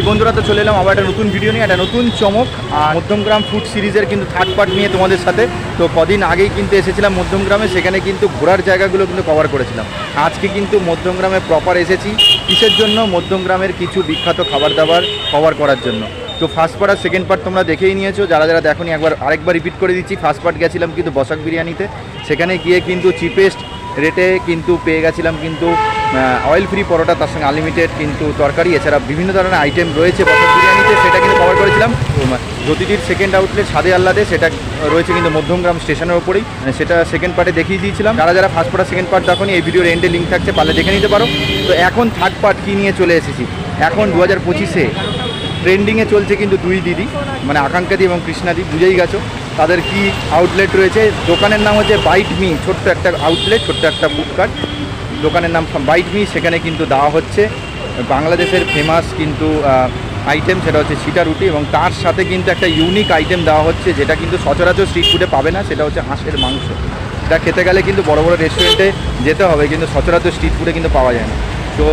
এই বন্ধুরা, তো চলে এলাম আবার একটা নতুন ভিডিও নিয়ে, একটা নতুন চমক। আর মধ্যমগ্রাম ফুড সিরিজের কিন্তু থার্ড পার্ট নিয়ে তোমাদের সাথে। তো কদিন আগেই কিন্তু এসেছিলাম মধ্যমগ্রামে, সেখানে কিন্তু ঘোরার জায়গাগুলো কিন্তু কভার করেছিলাম। আজকে কিন্তু মধ্যমগ্রামে প্রপার এসেছি, কিসের জন্য? মধ্যমগ্রামের কিছু বিখ্যাত খাবার দাবার কভার করার জন্য। তো ফার্স্ট পার্ট আর সেকেন্ড পার্ট তোমরা দেখেই নিয়েছো। যারা যারা দেখোনি, একবার, আরেকবার রিপিট করে দিচ্ছি। ফার্স্ট পার্ট গেছিলাম কিন্তু বসাক বিরিয়ানিতে। সেখানে গিয়ে কিন্তু চিপেস্ট রেটে কিন্তু পেয়ে গেছিলাম কিন্তু অয়েল ফ্রি পরোটা, তার সঙ্গে আনলিমিটেড কিন্তু তরকারি, এছাড়া বিভিন্ন ধরনের আইটেম রয়েছে বসাক বিরিয়ানিতে সেটা কিন্তু কভার করেছিলাম। জ্যোতিটির সেকেন্ড আউটলেট সাদে আল্লাদে সেটা রয়েছে কিন্তু মধ্যমগ্রাম স্টেশনের ওপরেই মানে সেটা সেকেন্ড পার্টে দেখিয়ে দিয়েছিলাম। যারা যারা ফার্স্ট পার্ট সেকেন্ড পার্ট দেখনি, এই ভিডিওর এন্ডে লিঙ্ক থাকছে, পারলে দেখে নিতে পারো। তো এখন থার্ড পার্ট কী নিয়ে চলে এসেছি? এখন দু হাজার পঁচিশে ট্রেন্ডিংয়ে চলছে কিন্তু দুই দিদি মানে আকাঙ্ক্ষাদি এবং কৃষ্ণাদি বুঝেই গেছো। তাদের কি আউটলেট রয়েছে? দোকানের নাম হচ্ছে বাইট মি ছোট্ট একটা আউটলেট ছোট্ট একটা ফুডকার্ট দোকানের নাম বাইট মি সেখানে কিন্তু দেওয়া হচ্ছে। বাংলাদেশের ফেমাস কিন্তু আইটেম সেটা হচ্ছে সিটা রুটি এবং তার সাথে কিন্তু একটা ইউনিক আইটেম দেওয়া হচ্ছে, যেটা কিন্তু সচরাচর স্ট্রিট ফুডে পাবে না, সেটা হচ্ছে হাঁসের মাংস। এটা খেতে গেলে কিন্তু বড় বড় রেস্টুরেন্টে যেতে হবে, কিন্তু সচরাচর স্ট্রিট ফুডে কিন্তু পাওয়া যায় না। তো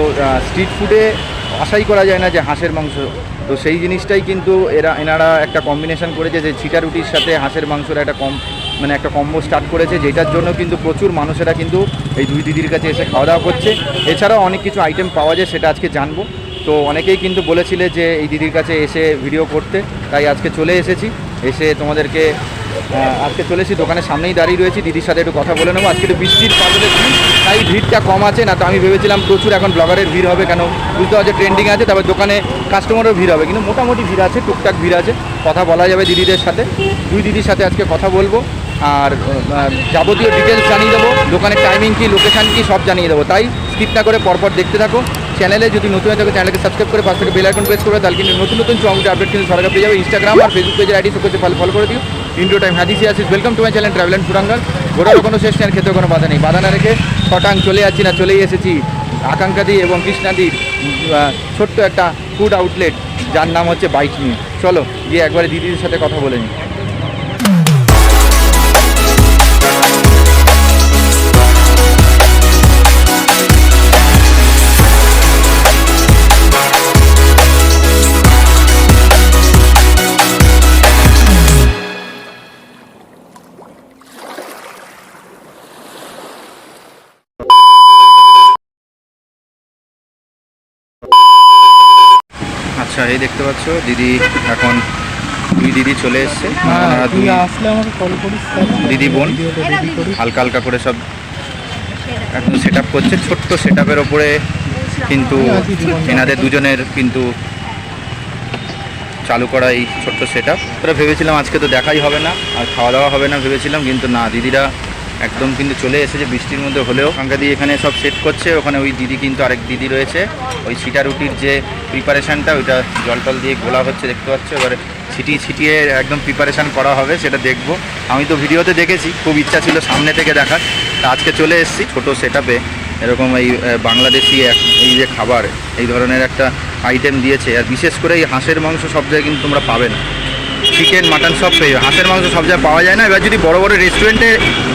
স্ট্রিট ফুডে আশাই করা যায় না যে হাঁসের মাংস তো সেই জিনিসটাই কিন্তু এরা, এনারা একটা কম্বিনেশন করেছে যে ছিটা রুটির সাথে হাঁসের মাংসের একটা কম মানে একটা কম্বো স্টার্ট করেছে, যেটার জন্য কিন্তু প্রচুর মানুষেরা কিন্তু এই দুই দিদির কাছে এসে খাওয়া দাওয়া করছে। এছাড়াও অনেক কিছু আইটেম পাওয়া যায়, সেটা আজকে জানব। তো অনেকেই কিন্তু বলেছিলে যে এই দিদির কাছে এসে ভিডিও করতে, তাই আজকে চলে এসেছি। এসে তোমাদেরকে আজকে চলেছি দোকানের সামনেই দাঁড়িয়ে রয়েছি। দিদির সাথে একটু কথা বলে নেব। আজকে একটু বৃষ্টির কারণে তাই ভিড়টা কম আছে না? তো আমি ভেবেছিলাম প্রচুর এখন ব্লগারের ভিড় হবে কেন? বুঝতে পারছি ট্রেন্ডিং আছে, তারপর দোকানে কাস্টমারও ভিড় হবে। কিন্তু মোটামুটি ভিড় আছে, টুকটাক ভিড় আছে। কথা বলা যাবে দিদিদের সাথে। দুই দিদির সাথে আজকে কথা বলব। আর যাবতীয় ডিটেলস জানিয়ে দেবো। দোকানের টাইমিং কি লোকেশান কী, সব জানিয়ে দেবো। তাই স্কিপ না করে পরপর দেখতে থাকো। চ্যানেলে যদি নতুন হয়ে থাকো, চ্যানেলকে সাবস্ক্রাইব করে পাশ থেকে বেল আইকন প্রেস করবে তাহলে কিন্তু নতুন নতুন চমক আপডেট কিন্তু সরকার পেয়ে যাবে। ইনস্টাগ্রাম আর ফেসবুক পেজের আইডি সব ফলো ফলো করে দিও। ইন্ডো টাইম হাদিসি আসিস welcome to my channel travel and ফুরাঙ্গার ঘোরারও কোনো শেষ আর খেতেও কোনো বাধা নেই। বাধা না রেখে ছটাং চলে যাচ্ছি না, চলেই এসেছি। আকাঙ্ক্ষাদি এবং কৃষ্ণাদির ছোট্ট একটা ফুড আউটলেট যার নাম হচ্ছে বাইক নিয়ে। চলো, গিয়ে একবারে দিদির সাথে কথা বলে নিই। আচ্ছা এই দেখতে পাচ্ছ। দিদি এখন দুই দিদি চলে এসছে। দুই আসলে আমাকে কল করিস তাহলে। দিদি বোন হালকা হালকা করে সব এখন সেট আপ করছে। ছোট্ট সেট আপের ওপরে কিন্তু এনাদের দুজনের কিন্তু চালু করা এই ছোট্ট সেট আপ ওরা ভেবেছিলাম আজকে তো দেখাই হবে না আর খাওয়া দাওয়া হবে না ভেবেছিলাম কিন্তু না দিদিরা একদম কিন্তু চলে এসেছে বৃষ্টির মধ্যে হলেও। কাঙ্কা দিয়ে এখানে সব সেট করছে, ওখানে ওই দিদি কিন্তু আরেক দিদি রয়েছে। ওই সিটা রুটির যে প্রিপারেশানটা ওইটা জল টল দিয়ে গোলা হচ্ছে, দেখতে পাচ্ছ? এবারে ছিটিয়ে ছিটিয়ে একদম প্রিপারেশান করা হবে, সেটা দেখব। আমি তো ভিডিওতে দেখেছি, খুব ইচ্ছা ছিল সামনে থেকে দেখার। তা আজকে চলে এসেছি, ছোটো সেট এরকম এই বাংলাদেশি এই যে খাবার, এই ধরনের একটা আইটেম দিয়েছে। আর বিশেষ করে এই হাঁসের মাংস সব জায়গায় কিন্তু তোমরা পাবে না। চিকেন মাটন সব পেয়ে যাবে। হাঁসের মাংস সব জায়গায় পাওয়া যায় না। এবার যদি বড় বড় রেস্টুরেন্টে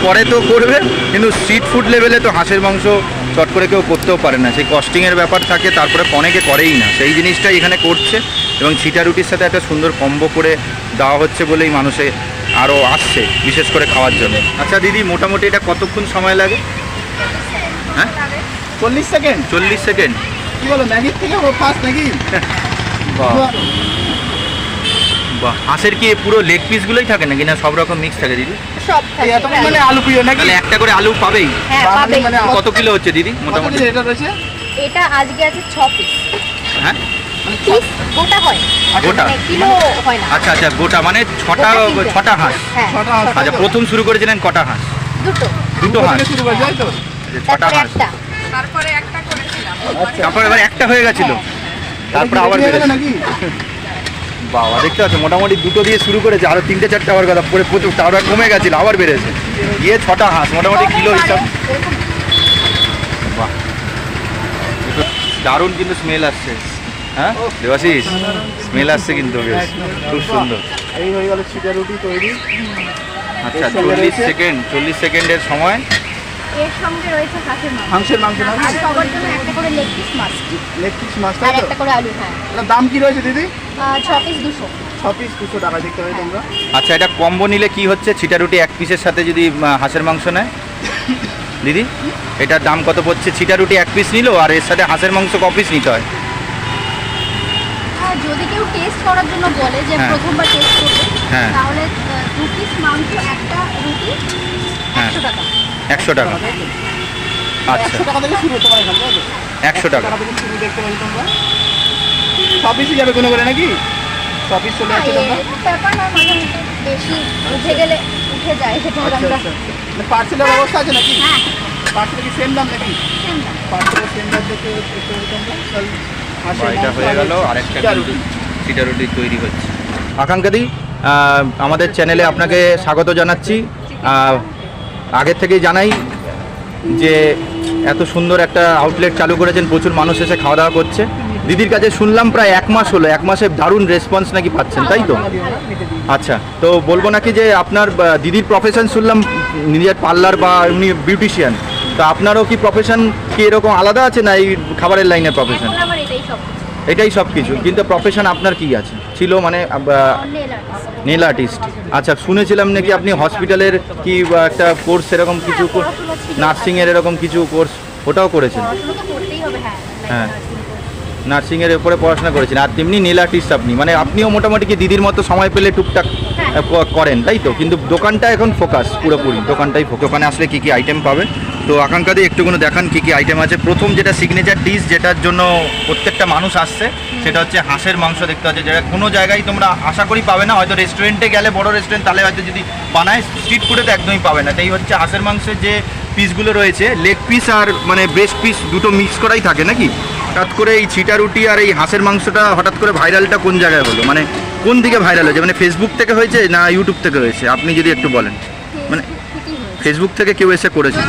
করে তো করবে কিন্তু স্ট্রিট ফুড লেভেলে তো হাঁসের মাংস চট করে কেউ করতেও পারে না। সেই কস্টিংয়ের ব্যাপার থাকে তারপরে অনেকে করেই না। সেই জিনিসটাই এখানে করছে এবং ছিটা রুটির সাথে একটা সুন্দর কম্বো করে দেওয়া হচ্ছে বলেই মানুষে আরও আসছে বিশেষ করে খাওয়ার জন্য। আচ্ছা দিদি মোটামুটি এটা কতক্ষণ সময় লাগে? হ্যাঁ? চল্লিশ সেকেন্ড চল্লিশ সেকেন্ড কী বলো ম্যাগির থেকে ফার্স্ট নাকি? বাহ হাঁসের কি পুরো লেগ পিসগুলোই থাকে নাকি? না সব রকম মিক্স থাকে দিদি? সব থাকে এত মানে আলু প্রিয় নাকি? তাহলে একটা করে আলু পাবেই। হ্যাঁ মানে কত কিলো হচ্ছে দিদি মোটামুটি? এটা রয়েছে? এটা আজকে আছে ছ পিস হ্যাঁ? গোটা হয়। গোটা মানে কিলো হয় না। আচ্ছা আচ্ছা গোটা মানে ছটা ছটা হাঁস। হ্যাঁ আচ্ছা প্রথম শুরু করেছিলেন কটা হাঁস? দুটো। দুটো হাঁস। শুরু করে তো? আচ্ছা, ছটা তারপরে হাঁস। একটা। তারপরে একটা করেছিলাম। তারপর এবার একটা হয়ে গেছিল। তারপরে আবার হয়ে বেড়েছে। নাকি? বাবা দেখতে পাচ্ছ মোটামুটি দুটো দিয়ে শুরু করেছে আরও তিনটে চারটে হওয়ার কথা পরে প্রচুর তারপর কমে গেছিল আবার বেড়েছে। গিয়ে ছটা হাঁস মোটামুটি কিলো হিসাব। বাহ। দারুণ কিন্তু স্মেল আসছে। হ্যাঁ? দেবাশিস স্মেল আসছে কিন্তু বেশ। খুব সুন্দর। এই হয়ে গেল ছিটা রুটি তৈরি। আচ্ছা চল্লিশ সেকেন্ড চল্লিশ সেকেন্ডের সময়। এর সঙ্গে রয়েছে হাঁসের মাংস। হাঁসের মাংস না? আর সবার জন্য একটা করে লেগ পিস মাছ। লেগ পিস মাছ আর একটা করে আলু হ্যাঁ। দাম কি রয়েছে দিদি? আহ, ছ পিস দুশো। ছ পিস দুশো টাকা দেখতে পাই তোমরা। আচ্ছা এটা কম্বো নিলে কি হচ্ছে? ছিটা রুটি এক পিসের সাথে যদি হাঁসের মাংস নেয়? দিদি এটার দাম কত পড়ছে? ছিটা রুটি এক পিস নিলো আর এর সাথে হাঁসের মাংস ক পিস নিতে হয়? যদি কেউ টেস্ট করার জন্য বলে যে হ্যাঁ। প্রথমবার টেস্ট করবে হ্যাঁ। তাহলে আহ, দু পিস মাংস একটা রুটি হ্যাঁ। একশো টাকা একশো টাকা। আচ্ছা। একশো টাকা পারে তোমরা। যাবে কোনো করে নাকি? ছ পিস চলে তোমরা? এরকম ব্যাপার না মাঝে মধ্যে বেশি উঠে গেলে উঠে যায় সেটা আচ্ছা আমরা। আচ্ছা পার্সেলের ব্যবস্থা আছে নাকি? হ্যাঁ। পার্সেল কি সেম দাম নাকি? পার্সেলের সেম দাম দেখতে দেখতে পাই তোমরা। তাহলে হাঁসের বা এটা হয়ে গেল। আরেকটা রুটি। তৈরি হচ্ছে। আকাঙ্ক্ষাদি আমাদের চ্যানেলে আপনাকে স্বাগত জানাচ্ছি। আহ, আগের থেকেই জানাই যে এত সুন্দর একটা আউটলেট চালু করেছেন প্রচুর মানুষ এসে খাওয়া দাওয়া করছে। দিদির কাছে শুনলাম প্রায় এক মাস হলো এক মাসে দারুণ রেসপন্স নাকি পাচ্ছেন তাই তো? আচ্ছা তো বলব নাকি যে আপনার দিদির প্রফেশন শুনলাম নিজের পার্লার বা এমনি বিউটিশিয়ান তো আপনারও কি প্রফেশন কি এরকম আলাদা আছে না এই খাবারের লাইনের প্রফেশন এটাই সব কিছু এটাই সব কিছু কিন্তু প্রফেশন আপনার কি আছে? ছিল মানে নেল আর্টিস্ট। আচ্ছা শুনেছিলাম নাকি আপনি হসপিটালের কি একটা কোর্স এরকম কিছু পড়াশোনা নার্সিংয়ের এরকম কিছু কোর্স ওটাও করেছেন? হ্যাঁ হ্যাঁ। নার্সিংয়ের উপরে পড়াশোনা করেছেন আর তেমনি নেল আর্টিস্ট আপনি মানে আপনিও মোটামুটি কি দিদির মতো সময় পেলে টুকটাক হ্যাঁ। করেন তাই তো? কিন্তু দোকানটা এখন ফোকাস পুরোপুরি দোকানটাই। দোকানে আসলে কি কি আইটেম পাবে? তো আকাঙ্ক্ষা দিয়ে একটুখানি দেখান কি কি আইটেম আছে। প্রথম যেটা সিগনেচার ডিশ যেটার জন্য প্রত্যেকটা মানুষ আসছে সেটা হচ্ছে হাঁসের মাংস দেখতে হচ্ছে যেটা কোনো জায়গায় তোমরা আশা করি পাবে না হয়তো রেস্টুরেন্টে গেলে বড় রেস্টুরেন্ট তাহলে হয়তো যদি বানায় স্ট্রিট ফুডে তো একদমই পাবে না। তাই হচ্ছে হাঁসের মাংসের যে পিসগুলো রয়েছে লেগ পিস আর মানে ব্রেস্ট পিস দুটো মিক্স করাই থাকে নাকি? হঠাৎ করে এই ছিটা রুটি আর এই হাঁসের মাংসটা হঠাৎ করে ভাইরালটা কোন জায়গায় হলো? মানে কোন দিকে ভাইরাল হয়েছে? মানে ফেসবুক থেকে হয়েছে না ইউটিউব থেকে হয়েছে? আপনি যদি একটু বলেন। মানে ফেসবুক থেকে কেউ এসে করেছে?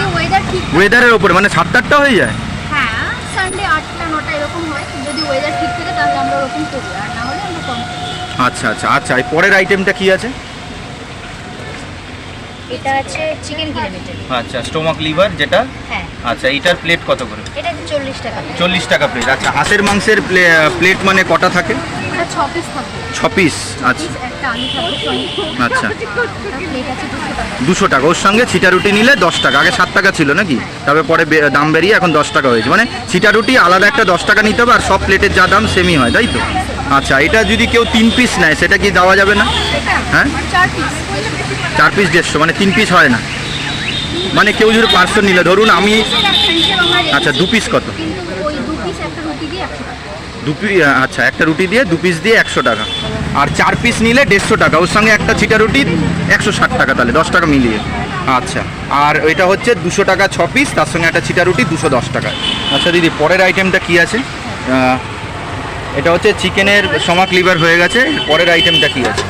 ওয়েদারের ওপরে মানে সাত আটটা হয়ে যায়? হ্যাঁ সানডে আটটা নটা এরকম হয়। যদি ওয়েদার ঠিক থাকে তাহলে আমরা ওরকম করি আর না হলে আমরা কম করি। আচ্ছা আচ্ছা আচ্ছা এই পরের আইটেমটা কি আছে? এটা আছে চিকেন কিলোমিটার আচ্ছা স্টোমাক লিভার যেটা? হ্যাঁ। আচ্ছা এটার প্লেট কত করে? এটা টাকা প্লেট আচ্ছা হাঁসের মাংসের প্লেট মানে কটা থাকে? ছ পিস থাকবে পিস আচ্ছা। একটা আলু থাকবে আচ্ছা। দুশো টাকা। ওর সঙ্গে ছিটা রুটি নিলে দশ টাকা। আগে সাত টাকা ছিল নাকি? তবে পরে দাম বেরিয়ে এখন দশ টাকা হয়েছে। মানে ছিটা রুটি আলাদা একটা দশ টাকা নিতে হবে আর সব প্লেটের যা দাম সেমই হয় তাই তো? আচ্ছা এটা যদি কেউ তিন পিস নেয় সেটা কি দেওয়া যাবে না? হ্যাঁ? চার পিস দেড়শো মানে তিন পিস হয় না। মানে কেউ যদি পার্সেল নিলে ধরুন আমি। আচ্ছা দু পিস কত কিন্তু ওই দু পিস একটা রুটি দিয়ে একশো টাকা। দু পিস আচ্ছা একটা রুটি দিয়ে দু পিস দিয়ে একশো টাকা। আর চার পিস নিলে দেড়শো টাকা। ওর সঙ্গে একটা ছিটা রুটি একশো ষাট টাকা তাহলে দশ টাকা মিলিয়ে। আচ্ছা আর এটা হচ্ছে দুশো টাকা ছ পিস তার সঙ্গে একটা ছিটা রুটি দুশো দশ টাকা। আচ্ছা দিদি পরের আইটেমটা কি আছে? এটা হচ্ছে চিকেনের সমাক লিভার হয়ে গেছে পরের আইটেমটা কি আছে?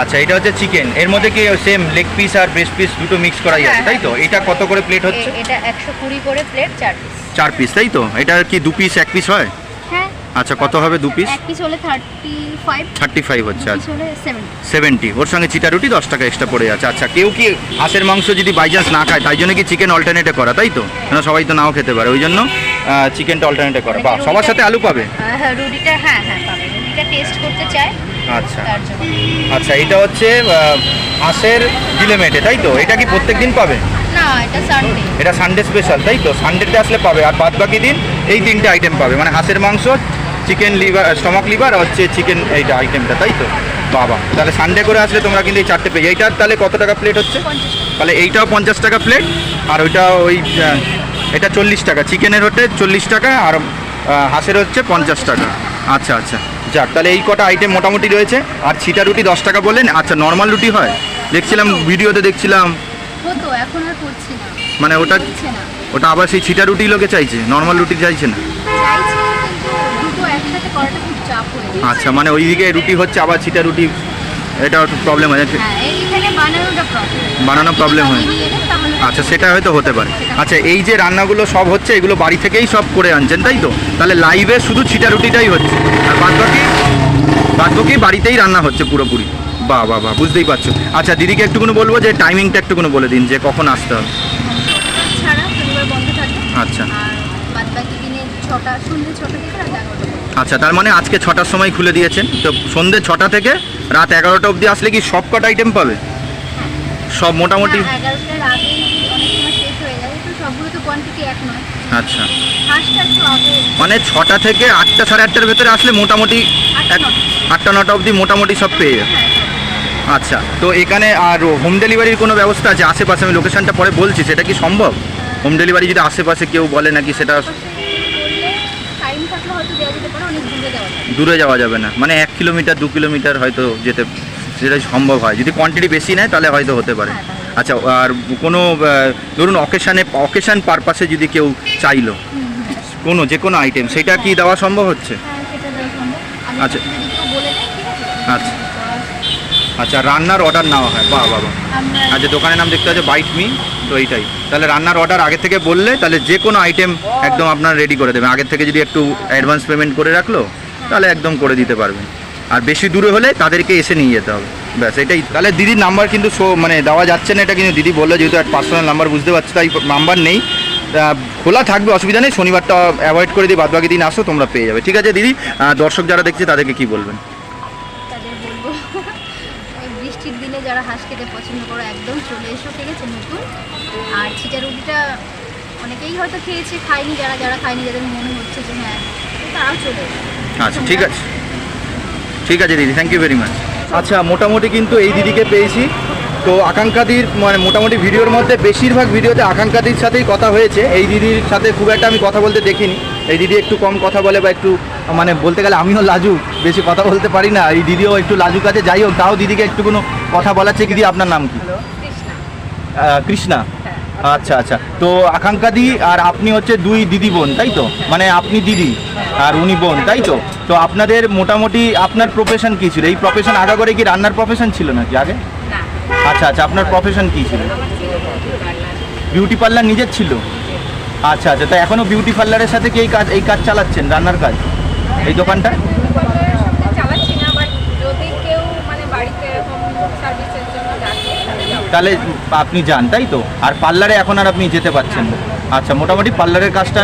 আচ্ছা এটা হচ্ছে চিকেন। এর মধ্যে কি সেম লেগ পিস আর ব্রেস্ট পিস দুটো মিক্স করাই আছে তাই তো? এটা কত করে প্লেট হচ্ছে? এটা একশো কুড়ি করে প্লেট চার পিস চার পিস তাই তো? এটা কি দু পিস এক পিস হয়? হ্যাঁ। আচ্ছা কত হবে দু পিস এক পিস হলে থার্টি ফাইভ থার্টি ফাইভ হচ্ছে পিস আচ্ছা। হলে সেভেন্টি সেভেন্টি ওর সঙ্গে চিটা রুটি দশ টাকা এক্সট্রা পড়ে যাচ্ছে আচ্ছা কেউ কি হাঁসের মাংস যদি বাই চান্স না খায় তাই জন্য কি চিকেন অল্টারনেটে করা তাই তো? কেন সবাই তো নাও খেতে পারে। ওই জন্য চিকেনটা অল্টারনেটে করা। বা সবার সাথে আলু পাবে? হ্যাঁ রুটিটা হ্যাঁ হ্যাঁ পাবে। রুটিটা টেস্ট করতে চায় আচ্ছা। আচ্ছা এটা হচ্ছে হাঁসের গিলেমেটে তাই তো? এটা কি প্রত্যেক দিন পাবে? না এটা সানডে এটা সানডে স্পেশাল তাই তো? সানডেতে আসলে পাবে। আর বাদ বাকি দিন এই তিনটে আইটেম পাবে। মানে হাঁসের মাংস চিকেন লিভার স্টমাক লিভার আর হচ্ছে চিকেন এইটা আইটেমটা তাই তো? বাবা তাহলে সানডে করে আসলে তোমরা কিন্তু এই চারটে পেয়ে এইটার তাহলে কত টাকা প্লেট হচ্ছে? তাহলে এইটাও পঞ্চাশ টাকা প্লেট আর ওইটা ওই এটা চল্লিশ টাকা। চিকেনের হচ্ছে চল্লিশ টাকা আর হাঁসের হচ্ছে পঞ্চাশ টাকা। আচ্ছা আচ্ছা। যাক তাহলে এই কটা আইটেম মোটামুটি রয়েছে। আর ছিটা রুটি দশ টাকা বললেন। আচ্ছা নর্মাল রুটি হয়? দেখছিলাম ভিডিওতে দেখছিলাম এখন আর করছি না। মানে ওটা না। ওটা আবার সেই ছিটা রুটি লোকে চাইছে নর্মাল রুটি চাইছে না? চাইছি কিন্তু দুটো একসাথে করাটা খুব চাপ হয়ে যায় আচ্ছা মানে ওইদিকে রুটি হচ্ছে আবার ছিটা রুটি এটা একটু প্রবলেম হয় হ্যাঁ এইখানে বানানোটা প্রবলেম বানানো problem হয়। আচ্ছা সেটা হয়তো হতে পারে। আচ্ছা এই যে রান্নাগুলো সব হচ্ছে এগুলো বাড়ি থেকেই সব করে আনছেন তাই তো? তাহলে লাইভে শুধু ছিটা রুটিটাই হচ্ছে। আর বাদ বাকি বাদ বাকি বাড়িতেই রান্না হচ্ছে পুরোপুরি। বাহ বা বাহ বুঝতেই পারছ। আচ্ছা দিদিকে একটুকুনি বলব যে টাইমিংটা একটুকুনি বলে দিন যে কখন আসতে হবে। আচ্ছা। আচ্ছা তার মানে আজকে ছটার সময় খুলে দিয়েছেন। তো সন্ধ্যে ছটা থেকে রাত এগারোটা অবধি আসলে কি সব কটা আইটেম পাবে? সব মোটামুটি হ্যাঁ, হয়ে আচ্ছা। মানে ছটা থেকে আটটা সাড়ে আটটার ভেতরে আসলে মোটামুটি আটটা নটা। অবধি মোটামুটি সব পেয়ে যাবে। হ্যাঁ। আচ্ছা তো এখানে আর হোম ডেলিভারির কোনো ব্যবস্থা আছে? আশেপাশে আমি লোকেশনটা পরে বলছি সেটা কি সম্ভব? হোম ডেলিভারি যদি আশেপাশে কেউ বলে নাকি সেটা দূরে যাওয়া যাবে না। মানে এক কিলোমিটার দু কিলোমিটার হয়তো যেতে সেটা সম্ভব হয়। যদি কোয়ান্টিটি বেশি নেয় তাহলে হয়তো হতে পারে। হ্যাঁ, আচ্ছা আর কোনো ধরুন অকেশানে অকেশান পারপাসে যদি কেউ চাইলো কোনো যে কোনো আইটেম সেটা কি দেওয়া সম্ভব হচ্ছে? হ্যাঁ আচ্ছা। আচ্ছা। আচ্ছা রান্নার অর্ডার নেওয়া হয়। বাহ বাবা আচ্ছা দোকানের নাম দেখতে হচ্ছে বাইট মি তো এইটাই। তাহলে রান্নার অর্ডার আগে থেকে বললে তাহলে যে কোনো আইটেম একদম আপনার রেডি করে দেবে। আগের থেকে যদি একটু অ্যাডভান্স পেমেন্ট করে রাখল তাহলে একদম করে দিতে পারবেন। আর বেশি দূরে হলে তাদেরকে এসে নিয়ে যেতে হবে। ব্যাস এটাই। তাহলে দিদির নাম্বার কিন্তু শো মানে দেওয়া যাচ্ছে না এটা কিন্তু দিদি বলল যেহেতু পার্সোনাল নাম্বার বুঝতে পারছি তাই নাম্বার নেই। খোলা থাকবে অসুবিধা নেই শনিবারটা অ্যাভয়েড করে দিই বাদবাকি দিন আসো তোমরা পেয়ে যাবে। ঠিক আছে দিদি? দর্শক যারা দেখছে তাদেরকে কি বলবেন? বলব। বৃষ্টির দিনে যারা হাঁস খেতে পছন্দ করো, একদম চলে এসো, ঠিক আছে, নতুন। আর ছিটা রুটিটা অনেকেই হয়তো খেয়েছে, খায়নি, যারা যারা খায়নি, যাদের মনে হচ্ছে যে হ্যাঁ তারাও চলে আচ্ছা ঠিক আছে। ঠিক আছে, দিদি থ্যাংক ইউ ভেরি মাচ আচ্ছা মোটামুটি কিন্তু এই দিদিকে পেয়েছি। তো আকাঙ্ক্ষাদির মানে মোটামুটি ভিডিওর মধ্যে, বেশিরভাগ ভিডিওতে আকাঙ্ক্ষাদির সাথেই কথা হয়েছে। এই দিদির সাথে খুব একটা আমি কথা বলতে দেখিনি। এই দিদি একটু কম কথা বলে বা একটু মানে বলতে গেলে আমিও লাজুক বেশি কথা বলতে পারি না। এই দিদিও একটু লাজুক আছে যাই হোক তাও দিদিকে একটু কোনো কথা বলাচ্ছে দিদি আপনার নাম কি? কৃষ্ণা। আচ্ছা আচ্ছা। তো আকাঙ্ক্ষা দি আর আপনি হচ্ছে দুই দিদি বোন তাই তো? মানে আপনি দিদি আর উনি বোন তাই তো? তো আপনাদের মোটামুটি আপনার প্রফেশন কী ছিল? এই প্রফেশন আগে করে কি রান্নার প্রফেশন ছিল নাকি আগে? আচ্ছা আচ্ছা আপনার প্রফেশন কী ছিল? বিউটি পার্লার নিজের ছিল? আচ্ছা আচ্ছা। তা এখনও বিউটি পার্লারের সাথে কি এই কাজ এই কাজ চালাচ্ছেন রান্নার কাজ? এই দোকানটা মানে তাহলে আপনি যান তাই তো? আর পার্লারে এখন আর আপনি যেতে পারছেন না। আচ্ছা মোটামুটি পার্লারের কাজটা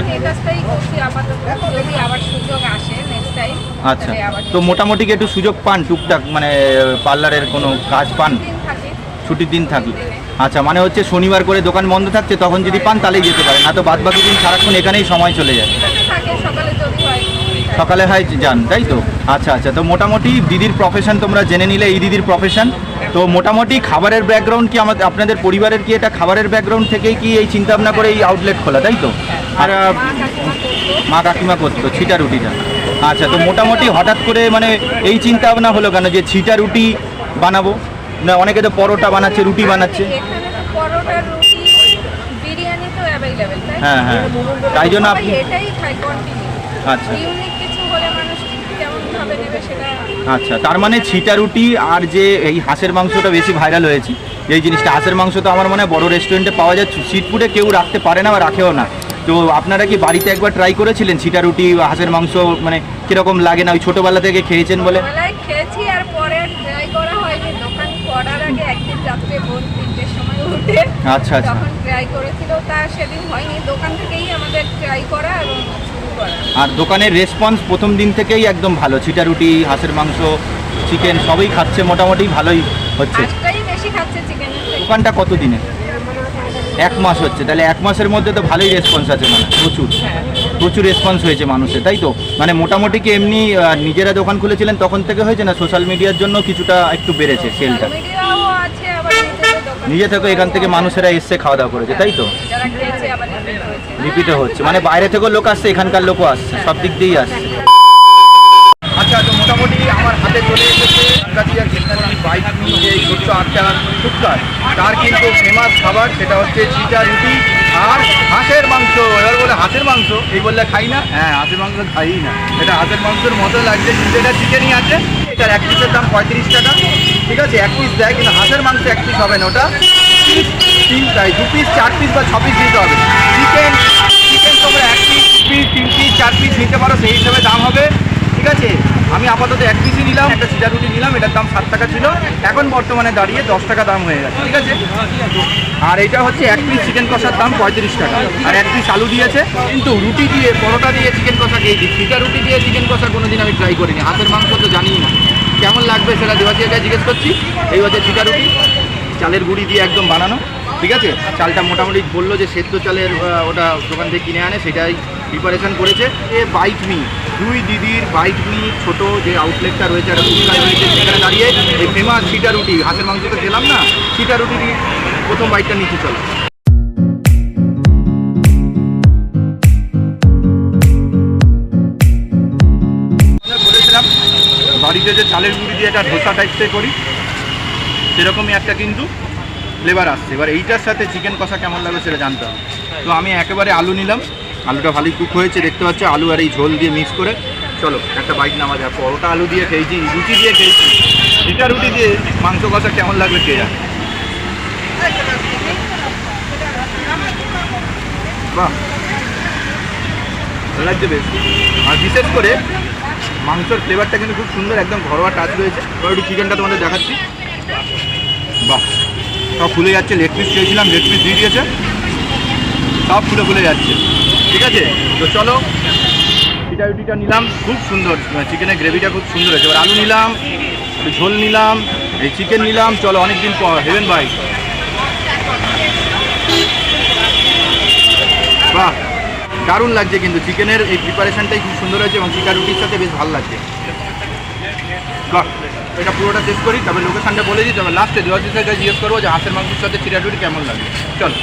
আচ্ছা। তো মোটামুটি কি একটু সুযোগ পান টুকটাক মানে পার্লারের কোনো কাজ পান? ছুটির দিন থাকলে। আচ্ছা মানে হচ্ছে শনিবার করে দোকান বন্ধ থাকছে, তখন যদি পান তাহলেই যেতে পারেন। না তো বাদ বাকি দিন সারাক্ষণ এখানেই সময় চলে যায়। সকালে হয় যান, তাই তো? আচ্ছা আচ্ছা তো মোটামুটি দিদির প্রফেশন তোমরা জেনে নিলে, এই দিদির প্রফেশন তো মোটামুটি খাবারের ব্যাকগ্রাউন্ড কি আমাদের, আপনাদের পরিবারের কি এটা খাবারের ব্যাকগ্রাউন্ড থেকেই কি এই চিন্তা ভাবনা করে এই আউটলেট খোলা, তাই তো? আর মা কাকিমা করতো, ছিটা রুটিটা আচ্ছা তো মোটামুটি হঠাৎ করে মানে এই চিন্তা ভাবনা হলো কেন যে ছিটা রুটি বানাবো? না অনেকে তো পরোটা বানাচ্ছে রুটি বানাচ্ছে। এখানে তো পরোটা রুটি বিরিয়ানি তো অ্যাভেলেবেল তাই হ্যাঁ, হ্যাঁ। তাই জন্য আপনি- এটাই খাই কন্টিনিউ আচ্ছা। ইউনিক কিছু হলে মানুষ কেমন ভাবে নেবে সেটা আচ্ছা তার মানে ছিটা রুটি আর যে এই হাঁসের মাংসটা বেশি ভাইরাল হয়েছে এই জিনিসটা হাঁসের মাংস তো আমার মনে হয় বড় রেস্টুরেন্টে পাওয়া যাচ্ছে স্ট্রিট ফুডে কেউ রাখতে পারে না বা রাখেও না। তো আপনারা কি বাড়িতে একবার ট্রাই করেছিলেন ছিটা রুটি হাঁসের মাংস মানে কীরকম লাগে না ওই ছোটোবেলা থেকে খেয়েছেন বলে? খেয়েছি আর পরে ট্রাই করা হয়নি দোকান করার আগে একদিন রাত্রে বোন তিনটের আচ্ছা আচ্ছা। তখন ট্রাই করেছিল তা সেদিন হয়নি। দোকান থেকেই আমাদের ট্রাই করা এবং শুরু করা। আর দোকানের রেসপন্স প্রথম দিন থেকেই একদম ভালো। ছিটা রুটি হাঁসের মাংস চিকেন সবই খাচ্ছে। মোটামুটি ভালোই হচ্ছে। আজটাই বেশি খাচ্ছে চিকেনের দোকানটা কত দিনে? এক মাস হচ্ছে। তাহলে এক মাসের মধ্যে তো ভালোই রেসপন্স আছে মানে প্রচুর। প্রচুর রেসপন্স হয়েছে মানুষের তাই তো? মানে মোটামুটি কি এমনি নিজেরা দোকান খুলেছিলেন তখন থেকে হয়েছে না সোশ্যাল মিডিয়ার জন্য কিছুটা একটু বেড়েছে সেলটা মিডিয়াও আছে আবার নিজেদের দোকান নিজে থেকে এখান থেকে মানুষেরা এসছে খাওয়া দাওয়া করেছে তাই তো? যারা খেয়েছে আবার repeat হয়েছে। রিপিটে হচ্ছে মানে বাইরে থেকেও লোক আসছে এখানকার লোকও আসছে সব দিক দিয়েই আসছে। আচ্ছা তো মোটামুটি আমার হাতে চলে এসেছে কৃষ্ণাজি বাইক নিয়ে ছোট্ট আটটার ফুটকার তার কিন্তু ফেমাস খাবার সেটা হচ্ছে চিটা রুটি আর হাঁসের মাংস। এবার বলে হাঁসের মাংস এই বললে খাই না? হ্যাঁ হাঁসের মাংস খাই না। এটা হাঁসের মাংসের মতো লাগছে কিন্তু এটা চিকেনই আছে। এটার এক পিসের দাম পঁয়ত্রিশ টাকা। ঠিক আছে, এক পিস দেয়, কিন্তু হাঁসের মাংস এক পিস হবে না, ওটা তিন তাই, দু পিস, চার পিস বা ছ পিস দিতে হবে। চিকেন চিকেন তোমরা এক পিস পিস, তিন পিস, চার পিস নিতে পারো, সেই হিসাবে দাম হবে। ঠিক আছে, আমি আপাতত এক পিসই নিলাম, একটা সিজা রুটি নিলাম, এটার দাম সাত টাকা ছিল। এখন বর্তমানে দাঁড়িয়ে দশ টাকা দাম হয়ে গেছে, ঠিক আছে? আর এটা হচ্ছে এক পিস চিকেন কষার দাম পঁয়ত্রিশ টাকা। আর এক পিস আলু দিয়েছে, কিন্তু রুটি দিয়ে, পরোটা দিয়ে চিকেন কষা খেয়েছি সিজা রুটি দিয়ে চিকেন কষা কোনোদিন আমি ট্রাই করিনি, হাতের মাংস তো জানিই না। কেমন লাগবে সেটা দেওয়া দেওয়াচিয়াকে জিজ্ঞেস করছি। এই হচ্ছে চিটা রুটি, চালের গুঁড়ি দিয়ে একদম বানানো, ঠিক আছে? চালটা মোটামুটি বলল যে সেদ্ধ চালের ওটা দোকান থেকে কিনে আনে, সেটাই প্রিপারেশন করেছে। এ বাইট মি দুই দিদির বাইট মি ছোট যে আউটলেটটা রয়েছে একটা রয়েছে, সেখানে দাঁড়িয়ে এই ফেমাস চিটা রুটি মাংস তো খেলাম না চিটা রুটির প্রথম বাইকটা নিচে চলো। বাড়িতে যে চালের গুঁড়ি দিয়ে একটা ধোসা টাইপসে করি, সেরকমই একটা কিন্তু ফ্লেভার আসছে। এবার এইটার সাথে চিকেন কষা কেমন লাগবে সেটা জানতে হবে। তো আমি একেবারে আলু নিলাম। আলুটা ভালোই কুক হয়েছে, দেখতে পাচ্ছ, আলু আর এই ঝোল দিয়ে মিক্স করে। চলো, একটা বাইক নামা যায় পরোটা আলু দিয়ে খেয়েছি, রুটি দিয়ে খেয়েছি। এটা রুটি দিয়ে মাংস কষা কেমন লাগবে কে জানে? বাহ। ভালো লাগছে বেশ। আর বিশেষ করে মাংসর ফ্লেভারটা কিন্তু খুব সুন্দর, একদম ঘরোয়া টাচ রয়েছে। এবার একটু চিকেনটা তোমাদের দেখাচ্ছি। বাহ। সব ফুলে যাচ্ছে, লেগ পিস চেয়েছিলাম লেগ পিস দিয়ে দিয়েছে। সব ফুলে ফুলে যাচ্ছে। ঠিক আছে? তো চলো চিটা রুটিটা নিলাম, খুব সুন্দর চিকেনের গ্রেভিটা খুব সুন্দর হয়েছে। এবার আলু নিলাম ঝোল নিলাম, এই চিকেন নিলাম, চলো অনেকদিন পর হেভেন ভাই বাহ, দারুণ লাগছে কিন্তু চিকেনের এই প্রিপারেশনটাই খুব সুন্দর হয়েছে এবং চিকা রুটির সাথে বেশ ভালো লাগছে। বাহ, এটা পুরোটা শেষ করি তবে লোকেশানটা বলে দিই তবে লাস্টে সাথে জিজ্ঞেস করব যে হাঁসের মাংসের সাথে চিরা রুটি কেমন লাগে। চলো।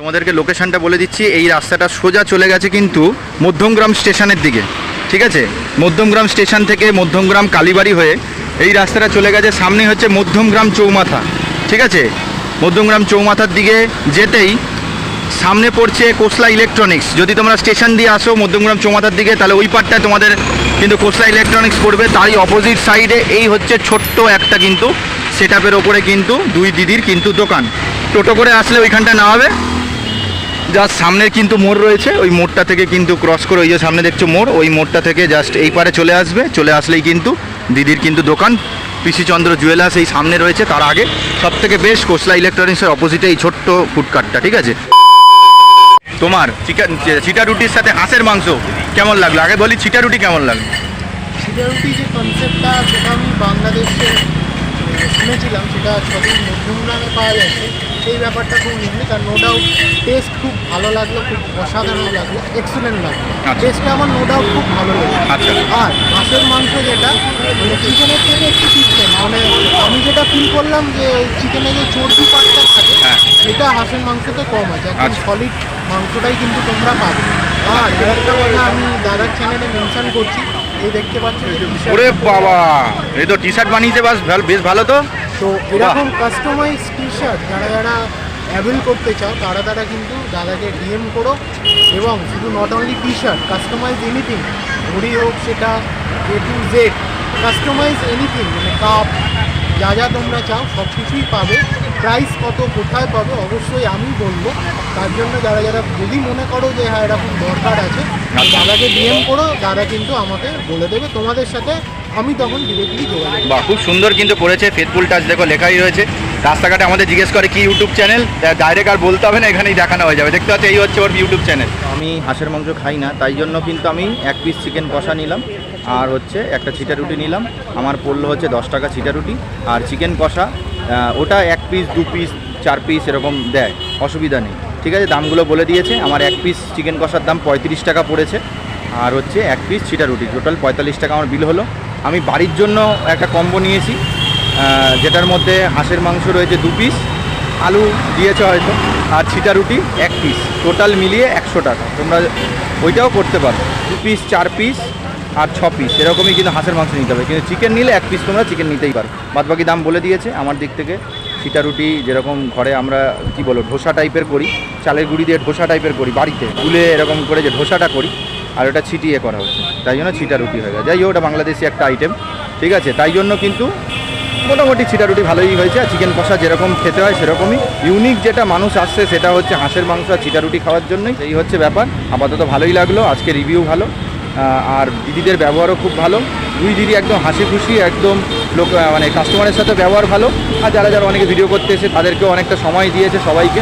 তোমাদেরকে লোকেশানটা বলে দিচ্ছি, এই রাস্তাটা সোজা চলে গেছে কিন্তু মধ্যমগ্রাম স্টেশনের দিকে, ঠিক আছে? মধ্যমগ্রাম স্টেশন থেকে মধ্যমগ্রাম কালীবাড়ি হয়ে এই রাস্তাটা চলে গেছে সামনে হচ্ছে মধ্যমগ্রাম চৌমাথা, ঠিক আছে? মধ্যমগ্রাম চৌমাথার দিকে যেতেই সামনে পড়ছে কোসলা ইলেকট্রনিক্স, যদি তোমরা স্টেশন দিয়ে আসো মধ্যমগ্রাম চৌমাথার দিকে, তাহলে ওই পারটায় তোমাদের কিন্তু কোসলা ইলেকট্রনিক্স পড়বে, তারই অপোজিট সাইডে এই হচ্ছে ছোট্ট একটা কিন্তু সেট আপের ওপরে কিন্তু দুই দিদির কিন্তু দোকান। টোটো করে আসলে ওইখানটা নামাবে। জাস্ট সামনের কিন্তু মোড় রয়েছে, ওই মোড়টা থেকে কিন্তু ক্রস করে ওই যে সামনে দেখছ মোড়, ওই মোড়টা থেকে জাস্ট এই পারে চলে আসবে, চলে আসলেই কিন্তু দিদির কিন্তু দোকান। পিসিচন্দ্র জুয়েলার্স এই সামনে রয়েছে, তার আগে সব থেকে বেশ কোসলা ইলেকট্রনিক্সের অপোজিটে এই ছোট্ট ফুডকার্টটা ঠিক আছে? তোমার চিকেন চিটা রুটির সাথে হাঁসের মাংস কেমন লাগল? আগে বলি চিটা রুটি কেমন লাগল? শুনেছিলাম, সেটা সবই মধ্যমগ্রামে পাওয়া যাচ্ছে। সেই ব্যাপারটা খুব ইউনিক আর নো ডাউট টেস্ট খুব ভালো লাগল খুব অসাধারণ লাগল এক্সিলেন্ট লাগল আচ্ছা। টেস্টটা আমার নো ডাউট খুব ভালো লাগল আচ্ছা আর মাছের মাংস যেটা মানে চিকেনের থেকে একটু সিস্টেম মানে আমি যেটা ফিল করলাম যে চিকেনে যে চর্বি পাটটা থাকে হ্যাঁ। সেটা হাঁসের মাংসতে কম আছে একদম আচ্ছা। সলিড মাংসটাই কিন্তু তোমরা পাবে আর একটা কথা আমি দাদার চ্যানেলে মেনশন করছি এই দেখতে পাচ্ছ ওরে বাবা এই তো টি শার্ট বানিয়েছে বাস বেশ ভালো তো তো এরকম কাস্টমাইজ টি শার্ট যারা যারা অ্যাভেল করতে চাও তারা তারা কিন্তু দাদাকে ডিএম করো এবং শুধু not only T shirt customise anything ঘড়ি হোক সেটা A to Z customise anything মানে কাপ যা যা তোমরা চাও সব কিছুই পাবে। প্রাইস কত কোথায় পাবে অবশ্যই আমি বলব। তার জন্য যারা যারা যদি মনে করো যে হ্যাঁ এরকম দরকার আছে আচ্ছা। দাদাকে ডিএম করো দাদা কিন্তু আমাকে বলে দেবে। তোমাদের সাথে আমি তখন ডিরেক্টলি যোগাযোগ খুব সুন্দর কিন্তু করেছে ফেথফুল টাচ দেখো লেখাই রয়েছে। রাস্তাঘাটে আমাদের জিজ্ঞেস করে কি ইউটিউব চ্যানেল ডাইরেক্ট আর বলতে হবে না, এখানেই দেখানো হয়ে যাবে। দেখতে পাচ্ছি এই হচ্ছে ওর ইউটিউব চ্যানেল আমি হাঁসের মাংস খাই না, তাই জন্য কিন্তু আমি এক পিস চিকেন কষা নিলাম, আর হচ্ছে একটা চিটা রুটি নিলাম। আমার পড়ল হচ্ছে দশ টাকা চিটা রুটি, আর চিকেন কষা ওটা এক পিস দু পিস চার পিস এরকম দেয়, অসুবিধা নেই। ঠিক আছে, দামগুলো বলে দিয়েছে, আমার এক পিস চিকেন কষার দাম পঁয়ত্রিশ টাকা পড়েছে, আর হচ্ছে এক পিস চিটা রুটি টোটাল পঁয়তাল্লিশ টাকা আমার বিল হলো। আমি বাড়ির জন্য একটা কম্বো নিয়েছি যেটার মধ্যে হাঁসের মাংস রয়েছে দু পিস আলু দিয়েছে হয়তো, আর ছিটা রুটি এক পিস টোটাল মিলিয়ে একশো টাকা। তোমরা ওইটাও করতে পারো। দু পিস চার পিস আর ছ পিস এরকমই কিন্তু হাঁসের মাংস নিতে হবে। কিন্তু চিকেন নিলে এক পিস তোমরা চিকেন নিতেই পারো। বাদ বাকি দাম বলে দিয়েছে আমার দিক থেকে। ছিটা রুটি যেরকম ঘরে আমরা, কি বলো ধোসা টাইপের করি। চালের গুঁড়ি দিয়ে ধোসা টাইপের করি বাড়িতে। গুলে এরকম করে যে ধোসাটা করি, আর ওটা ছিটিয়ে করা হচ্ছে। তাই জন্য ছিটা রুটি হয়ে গেছে। যাই হোক, ওটা বাংলাদেশি একটা আইটেম ঠিক আছে? তাই জন্য কিন্তু মোটামুটি ছিটা রুটি ভালোই হয়েছে, আর চিকেন কষা যেরকম খেতে হয় সেরকমই। ইউনিক যেটা মানুষ আসছে সেটা হচ্ছে হাঁসের মাংস আর চিটা রুটি খাওয়ার জন্যই। এই হচ্ছে ব্যাপার। আপাতত ভালোই লাগল, আজকে রিভিউ ভালো। আর দিদিদের ব্যবহারও খুব ভালো। দুই দিদি একদম হাসি খুশি একদম লোক মানে কাস্টমারের সাথে ব্যবহার ভালো। আর যারা যারা অনেকে ভিডিও করতে এসে তাদেরকেও অনেকটা সময় দিয়েছে সবাইকে।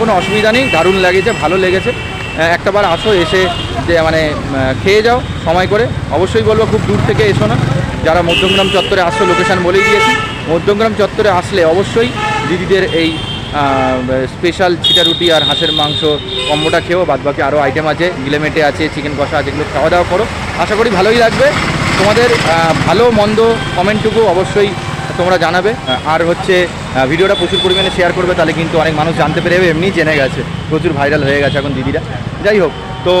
কোনো অসুবিধা নেই, দারুণ লেগেছে, ভালো লেগেছে। একটাবার আসো, এসে যে মানে খেয়ে যাও সময় করে। অবশ্যই বলব, খুব দূর থেকে এসো না। যারা মধ্যমগ্রাম চত্বরে আসছো লোকেশান বলেই দিয়েছি। মধ্যমগ্রাম চত্বরে আসলে অবশ্যই দিদিদের এই স্পেশাল চিটা রুটি আর হাঁসের মাংস কম্বোটা খেয়েও বাদ বাকি আরও আইটেম আছে। গিলেমেটে আছে চিকেন কষা আছে, এগুলো খাওয়া দাওয়া করো। আশা করি ভালোই লাগবে। তোমাদের ভালো, মন্দ কমেন্টটুকু অবশ্যই তোমরা জানাবে। আর হচ্ছে ভিডিওটা প্রচুর পরিমাণে শেয়ার করবে, তাহলে কিন্তু অনেক মানুষ জানতে পেরে এমনি জেনে গেছে, প্রচুর ভাইরাল হয়ে গেছে এখন দিদিরা। যাই হোক, তো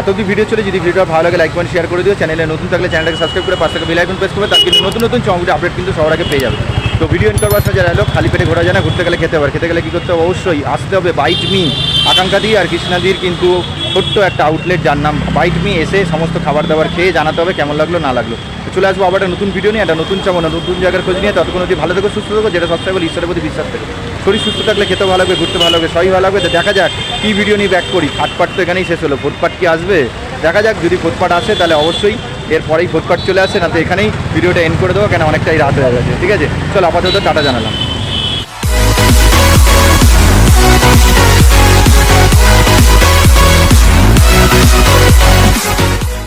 এত অব্দি ভিডিও চলে, যদি ভিডিওটা ভালো লাগে লাইক কমেন্ট শেয়ার করে দিও। চ্যানেলে নতুন থাকলে চ্যানেলটাকে সাবস্ক্রাইব করে পাঁচ টাকা বেল আইকন প্রেস করবে, তার কিন্তু নতুন নতুন চমকটি আপডেট কিন্তু সবার আগে পেয়ে যাবে। তো ভিডিও করবার যারা এলো, খালি পেটে ঘোরা যায় না, ঘুরতে গেলে খেতে হবে খেতে গেলে কী করতে হবে? অবশ্যই আসতে হবে বাইট মি আকাঙ্ক্ষাদি আর কৃষ্ণাদির কিন্তু ছোট্ট একটা আউটলেট যার নাম বাইট মি এসে সমস্ত খাবার দাবার খেয়ে জানাতে হবে কেমন লাগল, না লাগল। চলে আসব আবার একটা নতুন ভিডিও নিয়ে, একটা নতুন চমক নতুন জায়গার খোঁজ নিয়ে। ততক্ষণ অবধি ভালো থেকো, সুস্থ থেকো, যেটা সবসময় বলি ঈশ্বরের প্রতি বিশ্বাস থেকে। শরীর সুস্থ থাকলে খেতে ভালো লাগবে, ঘুরতে ভালো লাগবে, সবই ভালো লাগবে। তো দেখা যাক, কী ভিডিও নিয়ে ব্যাক করি। থার্ড পার্ট তো এখানেই শেষ হলো। ফোর্থ পার্ট কি আসবে? দেখা যাক, যদি ফোর্থ পার্ট আসে তাহলে অবশ্যই এরপরেই ফোর্থ পার্ট চলে আসে। না তো এখানেই ভিডিওটা এন্ড করে দেবো, কেন অনেকটাই রাত হয়ে গেছে। ঠিক আছে? চলো আপাতত টাটা জানালাম।